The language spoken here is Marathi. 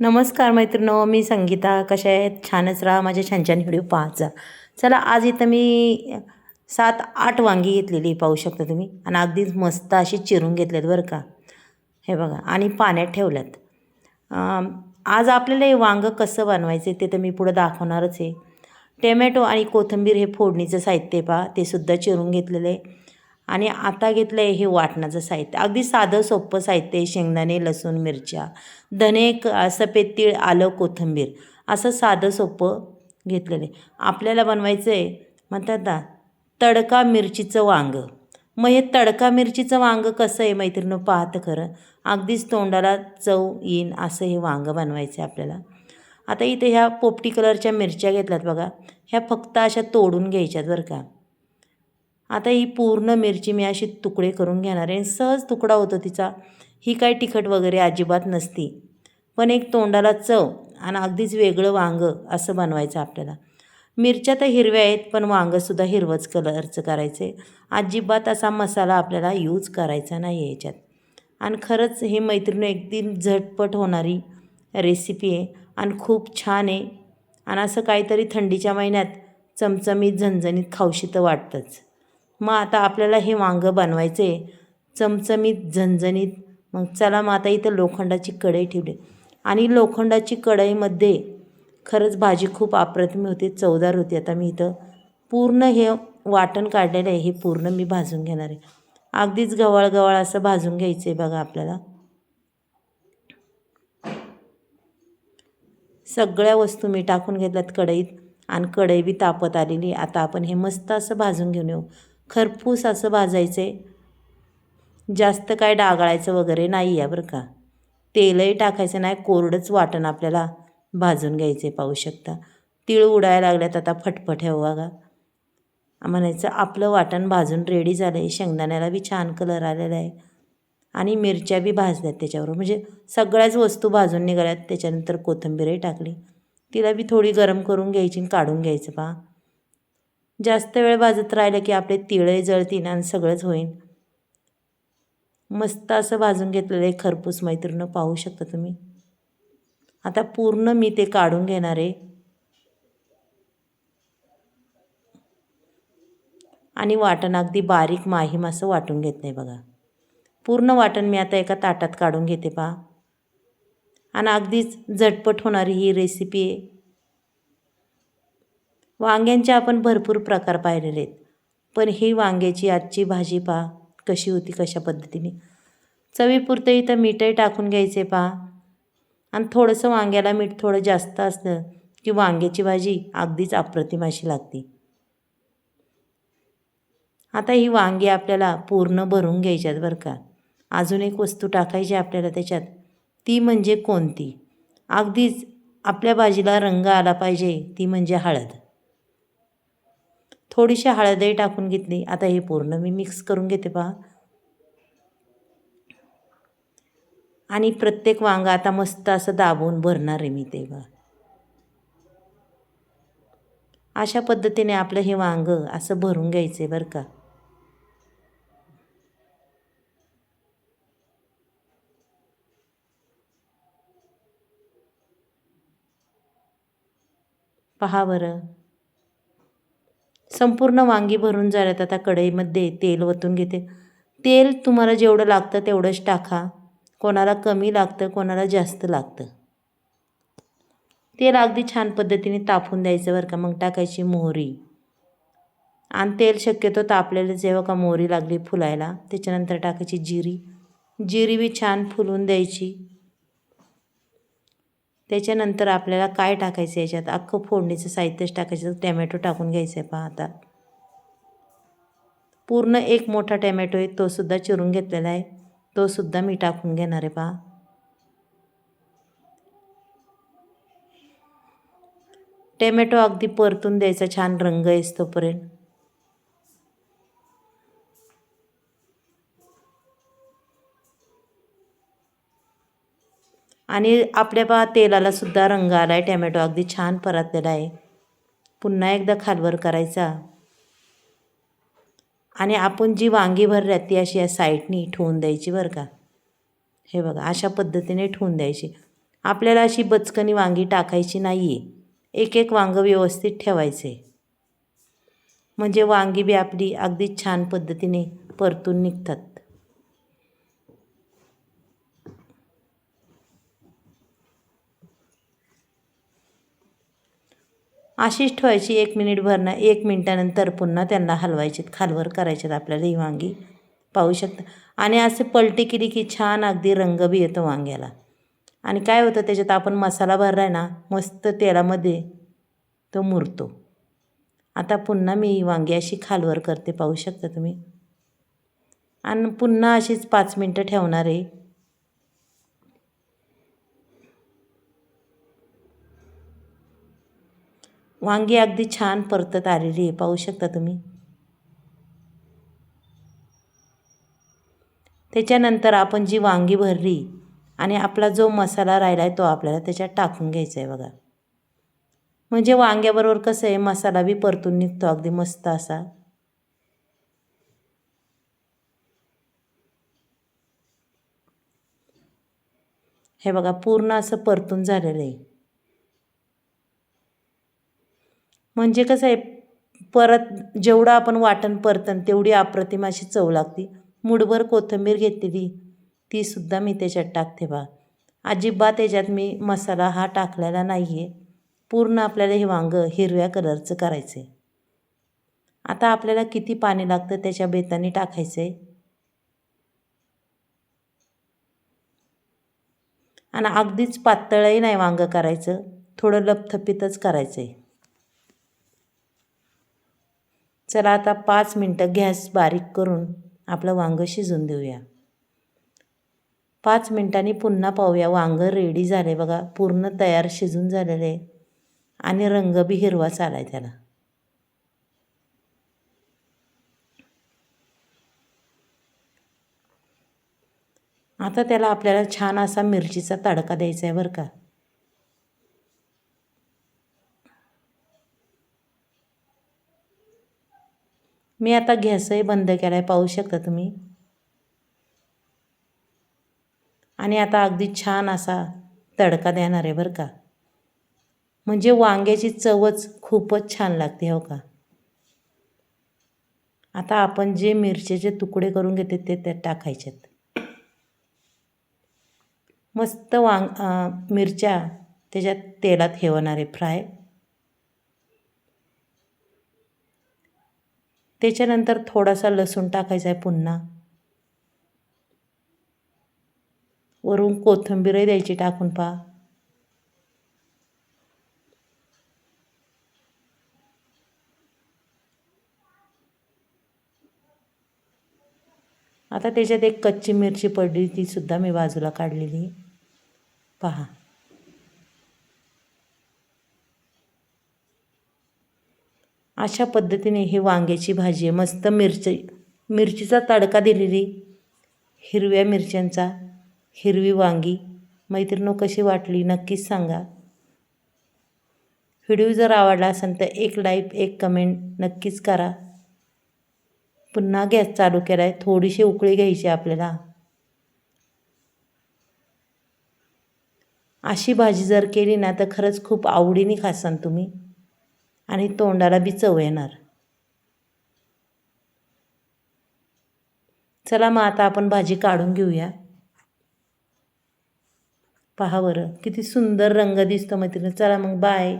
नमस्कार मैत्रिणो मी संगीता. कशा आहेत? छानच राहा. माझे छान छान व्हिडिओ पाहत जा. चला आज इथं मी सात आठ वांगी घेतलेली पाहू शकता तुम्ही. आणि अगदीच मस्त अशी चिरून घेतल्यात बरं का. हे बघा आणि पाण्यात ठेवल्यात. आज आपल्याला हे वांगं कसं बनवायचं ते तर मी पुढं दाखवणारच आहे. टोमॅटो आणि कोथिंबीर हे फोडणीचं साहित्य पहा. ते सुद्धा चिरून घेतलेलं आहे. आणि आता घेतलं आहे हे वाटणाचं साहित्य. अगदी साधं सोपं साहित्य आहे. शेंगदाणे लसूण मिरच्या धने क सफेद तीळ आलं कोथिंबीर. असं साधं सोपं घेतलेलं आहे आपल्याला बनवायचं आहे म्हणतात ना तडका मिरचीचं वांगं. मग हे तडका मिरचीचं वांगं कसं आहे मैत्रिणी? पाहतं खरं. अगदीच तोंडाला चव येईन असं हे वांगं बनवायचं आहे आपल्याला. आता इथे ह्या पोपटी कलरच्या मिरच्या घेतल्यात बघा. ह्या फक्त अशा तोडून घ्यायच्यात बरं का. आता ही पूर्ण मिरची मी अशी तुकडे करून घेणार आहे. सहज तुकडा होतो तिचा. ही काय तिखट वगैरे अजिबात नसती. पण एक तोंडाला चव आणि अगदीच वेगळं वांगं असं बनवायचं आपल्याला. मिरच्या तर हिरव्या आहेत पण वांगंसुद्धा हिरवंच कलरचं करायचं. आहे अजिबात असा मसाला आपल्याला यूज करायचा नाही आहे याच्यात. आणि खरंच हे मैत्रिणी एकदम झटपट होणारी रेसिपी आहे आणि खूप छान आहे. आणि असं काहीतरी थंडीच्या महिन्यात चमचमीत झणझणीत खाऊशी तर वाटतंच. मग आता आपल्याला हे वांगं बनवायचं आहे चमचमीत झणझणीत. मग चला मग आता इथं लोखंडाची कढई ठेवली. आणि लोखंडाची कढईमध्ये खरंच भाजी खूप अप्रतिम होते चवदार होती. आता मी इथं पूर्ण हे वाटण काढलेलं आहे हे पूर्ण मी भाजून घेणार आहे. अगदीच गवाळ गवाळ असं भाजून घ्यायचं आहे बघा आपल्याला. सगळ्या वस्तू मी टाकून घेतल्यात कढईत आणि कढई बी तापत आलेली आता आपण हे मस्त असं भाजून घेऊन येऊ. खरपूस असं भाजायचं. आहे जास्त काय डागाळायचं वगैरे नाही आहे बरं का. तेलही टाकायचं नाही कोरडंच वाटण आपल्याला भाजून घ्यायचं आहे पाहू शकता. तीळ उडायला लागल्यात आता फटफट हे बघा. म्हणायचं आपलं वाटण भाजून रेडी झालं आहे शेंगदाण्याला बी छान कलर आलेला आहे. आणि मिरच्या बी भाजल्यात त्याच्यावर म्हणजे सगळ्याच वस्तू भाजून निघाल्यात त्याच्यानंतर कोथिंबीरही टाकली. तिला बी थोडी गरम करून घ्यायची आणि काढून घ्यायचं पहा. जास्त वेळ भाजत राहिलं की आपले तिळे जळतीन आणि सगळंच होईन. मस्त असं भाजून घेतलेलं आहे खरपूस मैत्रीणं पाहू शकता तुम्ही. आता पूर्ण मी ते काढून घेणार आहे. आणि वाटण अगदी बारीक माहीम असं वाटून घेत नाही बघा. पूर्ण वाटण मी आता एका ताटात काढून घेते पहा. आणि अगदीच झटपट होणारी ही रेसिपी आहे. वांग्यांचे आपण भरपूर प्रकार पाहिलेले आहेत. पण ही वांग्याची आजची भाजी पहा कशी होती कशा पद्धतीने. चवीपुरतं इथं मीठही टाकून घ्यायचे पहा. आणि थोडंसं वांग्याला मीठ थोडं जास्त असलं की वांग्याची भाजी अगदीच अप्रतिम अशी लागते. आता ही वांगी आपल्याला पूर्ण भरून घ्यायच्यात बरं का. अजून एक वस्तू टाकायची आपल्याला त्याच्यात. ती म्हणजे कोणती? अगदीच आपल्या भाजीला रंग आला पाहिजे ती म्हणजे हळद. थोडीशी हळदही टाकून घेतली. आता हे पूर्ण मी मिक्स करून घेते पहा. आणि प्रत्येक वांगा आता मस्त असं दाबून भरणार आहे मी ते बा अशा पद्धतीने आपलं हे वांग असं भरून घ्यायचं आहे बरं का. पहा बरं. संपूर्ण वांगी भरून झाल्यात आता कढईमध्ये तेल वतून घेते. तेल तुम्हाला जेवढं लागतं तेवढंच टाका. कोणाला कमी लागतं कोणाला जास्त लागतं. तेल अगदी छान पद्धतीने तापून द्यायचं बरं का. मग टाकायची मोहरी. आणि तेल शक्यतो तापलेलं जेव्हा का मोहरी लागली फुलायला त्याच्यानंतर टाकायची जिरी. जिरी बी छान फुलून द्यायची. त्याच्यानंतर आपल्याला काय टाकायचं याच्यात? अख्खं फोडणीचं साहित्यच टाकायचं टॅमॅटो टाकून घ्यायचं आहे पहा आता. पूर्ण एक मोठा टॅमॅटो आहे तोसुद्धा चिरून घेतलेला आहे. तोसुद्धा मी टाकून घेणार आहे पहा. टॅमॅटो अगदी परतून द्यायचा छान रंग येस तोपर्यंत. आणि आपल्या पहा तेलाला सुद्धा रंग आला आहे टॅमॅटो अगदी छान परतलेला आहे. पुन्हा एकदा खालवर करायचा. आणि आपण जी वांगी भरल्यात ती अशी या साईडनी ठेवून द्यायची बरं का. हे बघा अशा पद्धतीने ठेवून द्यायची. आपल्याला अशी बचकनी वांगी टाकायची नाही आहे एक एक वांगं व्यवस्थित ठेवायचे. म्हणजे वांगी बी आपली अगदी छान पद्धतीने परतून निघतात. अशीच ठेवायची एक मिनिट भरणं एक मिनटानंतर पुन्हा त्यांना हलवायचे खालवर करायचे आपल्याला ही वांगी. पाहू शकता. आणि असे पलटी केली की छान अगदी रंग बी येतो वांग्याला. आणि काय होतं त्याच्यात आपण मसाला भरला आहे ना मस्त तेलामध्ये तो मुरतो. आता पुन्हा मी वांगी अशी खालवर करते पाहू शकता तुम्ही. आणि पुन्हा अशीच पाच मिनटं ठेवणार आहे. वांगी अगदी छान परतत आलेली आहे. पाहू शकता तुम्ही. त्याच्यानंतर आपण जी वांगी भरली आणि आपला जो मसाला राहिला आहे तो आपल्याला त्याच्यात टाकून घ्यायचा आहे बघा. म्हणजे वांग्याबरोबर कसं आहे मसाला बी परतून निघतो अगदी मस्त असा. हे बघा पूर्ण असं परतून झालेलं आहे. म्हणजे कसं आहे परत जेवढं आपण वाटण परतन तेवढी अप्रतिम अशी चव लागते. मुठभर कोथिंबीर घेतलेली तीसुद्धा मी त्याच्यात टाकते बा. अजिबात त्याच्यात मी मसाला हा टाकलेला नाही आहे पूर्ण आपल्याला हे वांगं हिरव्या कलरचं करायचं आहे आता आपल्याला किती पाणी लागतं त्याच्या बेताने टाकायचं आहे आणि अगदीच पातळही नाही वांगं करायचं. थोडं लपथपीतच करायचं आहे चला आता पाच मिनटं गॅस बारीक करून आपलं वांगं शिजून देऊया. पाच मिनटांनी पुन्हा पाहूया. वांगं रेडी झाले बघा. पूर्ण तयार शिजून झालेले. आणि रंग बी हिरवा चालाय त्याला. आता त्याला आपल्याला छान असा मिरचीचा तडका द्यायचा आहे बरं का. मी आता गॅसही बंद केला आहे पाहू शकता तुम्ही. आणि आता अगदी छान असा तडका देणार आहे बरं का. म्हणजे वांग्याची चवच खूपच छान लागते हो का? आता आपण जे मिरचीचे तुकडे करून घेते ते त्यात टाकायचेत. मस्त वांग मिरच्या त्याच्यात तेलात ठेवणार आहे फ्राय. त्याच्यानंतर थोडासा लसूण टाकायचा आहे पुन्हा. वरून कोथिंबीरही द्यायची टाकून पहा. आता त्याच्यात एक कच्ची मिरची पडली तीसुद्धा मी बाजूला काढलेली. पहा. अशा पद्धतीने हे वांग्याची भाजी आहे. मस्त मिरची मिरचीचा तडका दिलेली. हिरव्या मिरच्यांचा हिरवी वांगी. मैत्रिणो कशी वाटली नक्कीच सांगा. व्हिडिओ जर आवडला असेल तर एक लाईक एक कमेंट नक्कीच करा. पुन्हा गॅस चालू केला आहे थोडीशी उकळी घ्यायची आपल्याला. अशी भाजी जर केली ना तर खरंच खूप आवडीने खासान तुम्ही. आणि तोंडाला बी चव येणार. चला मग आता आपण भाजी काढून घेऊया. पहा बरं किती सुंदर रंग दिसतो मैत्रिणी. चला मग बाय